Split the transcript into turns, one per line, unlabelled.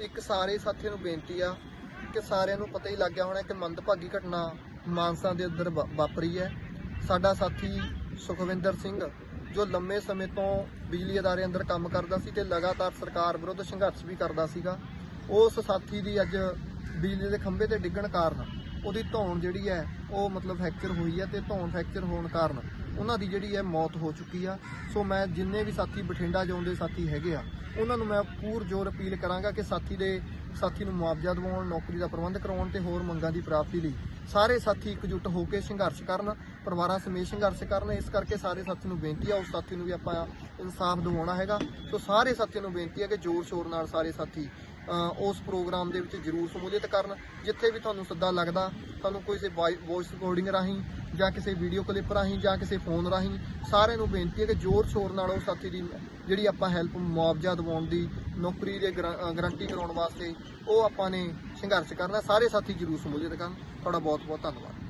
ਇੱਕ ਸਾਰੇ ਸਾਥੀਆਂ ਨੂੰ ਬੇਨਤੀ ਆ ਕਿ ਸਾਰਿਆਂ ਨੂੰ ਪਤਾ ਹੀ ਲੱਗ ਗਿਆ ਹੋਣਾ ਕਿ ਮੰਦਭਾਗੀ ਘਟਨਾ ਮਾਨਸਾ ਦੇ ਅੰਦਰ ਵਾ- ਵਾਪਰੀ ਹੈ। ਸਾਡਾ ਸਾਥੀ ਸੁਖਵਿੰਦਰ ਸਿੰਘ, ਜੋ ਲੰਮੇ ਸਮੇਂ ਤੋਂ ਬਿਜਲੀ ਅਦਾਰੇ ਅੰਦਰ ਕੰਮ ਕਰਦਾ ਸੀ ਤੇ ਲਗਾਤਾਰ ਸਰਕਾਰ ਵਿਰੁੱਧ ਸੰਘਰਸ਼ ਵੀ ਕਰਦਾ ਸੀਗਾ, ਉਸ ਸਾਥੀ ਦੀ ਅੱਜ ਬਿਜਲੀ ਦੇ ਖੰਭੇ ਤੇ ਡਿੱਗਣ ਕਾਰਨ ਉਹਦੀ ਧੌਣ ਜਿਹੜੀ ਹੈ, ਉਹ ਮਤਲਬ ਫ੍ਰੈਕਚਰ ਹੋਈ ਹੈ ਤੇ ਧੌਣ ਫ੍ਰੈਕਚਰ ਹੋਣ ਕਾਰਨ ਉਹਨਾਂ ਦੀ ਜਿਹੜੀ ਹੈ ਮੌਤ ਹੋ ਚੁੱਕੀ ਆ। ਸੋ ਮੈਂ ਜਿੰਨੇ ਵੀ ਸਾਥੀ ਬਠਿੰਡਾ ਜਾਉਂਦੇ ਸਾਥੀ ਹੈਗੇ ਆ, ਉਹਨਾਂ ਨੂੰ ਮੈਂ ਪੂਰ ਜ਼ੋਰ ਅਪੀਲ ਕਰਾਂਗਾ ਕਿ ਸਾਥੀ ਦੇ, ਸਾਥੀ ਨੂੰ ਮੁਆਵਜ਼ਾ ਦਿਵਾਉਣ, ਨੌਕਰੀ ਦਾ ਪ੍ਰਬੰਧ ਕਰਾਉਣ ਤੇ ਹੋਰ ਮੰਗਾਂ ਦੀ ਪ੍ਰਾਪਤੀ ਲਈ ਸਾਰੇ ਸਾਥੀ ਇਕਜੁੱਟ ਹੋ ਕੇ ਸੰਘਰਸ਼ ਕਰਨ, ਪਰਿਵਾਰਾਂ ਸਮੇਤ ਸੰਘਰਸ਼ ਕਰਨ। ਇਸ ਕਰਕੇ ਸਾਰੇ ਸਾਥੀ ਨੂੰ ਬੇਨਤੀ ਆ, ਉਸ ਸਾਥੀ ਨੂੰ ਵੀ ਆਪਾਂ ਇਨਸਾਫ ਦਿਵਾਉਣਾ ਹੈਗਾ। ਸੋ ਸਾਰੇ ਸਾਥੀਆਂ ਨੂੰ ਬੇਨਤੀ ਹੈ ਕਿ ਜ਼ੋਰ ਸ਼ੋਰ ਨਾਲ ਸਾਰੇ ਸਾਥੀ ਉਸ ਪ੍ਰੋਗਰਾਮ ਦੇ ਵਿੱਚ ਜ਼ਰੂਰ ਸ਼ਮੂਲੀਅਤ ਕਰਨ, ਜਿੱਥੇ ਵੀ ਤੁਹਾਨੂੰ ਸੱਦਾ ਲੱਗਦਾ, ਤੁਹਾਨੂੰ ਕੋਈ ਸੇ ਵੌਇਸ ਰਿਕਾਰਡਿੰਗ ਰਾਹੀਂ ਜਾਂ ਕਿਸੇ ਵੀਡੀਓ ਕਲਿੱਪ ਰਾਹੀਂ ਜਾਂ ਕਿਸੇ ਫੋਨ ਰਾਹੀਂ ਸਾਰਿਆਂ ਨੂੰ ਬੇਨਤੀ ਹੈ ਕਿ ਜ਼ੋਰ ਸ਼ੋਰ ਨਾਲ ਉਹ ਸਾਥੀ ਦੀ ਜਿਹੜੀ ਆਪਾਂ ਹੈਲਪ ਮੁਆਵਜ਼ਾ ਦਿਵਾਉਣ ਦੀ, ਨੌਕਰੀ ਦੇ ਗਰੰਟੀ ਕਰਾਉਣ ਵਾਸਤੇ ਉਹ ਆਪਾਂ ਨੇ ਸੰਘਰਸ਼ ਕਰਨਾ, ਸਾਰੇ ਸਾਥੀ ਜ਼ਰੂਰ ਸ਼ਮੂਲੀਅਤ ਕਰਨ। ਤੁਹਾਡਾ ਬਹੁਤ ਬਹੁਤ ਧੰਨਵਾਦ।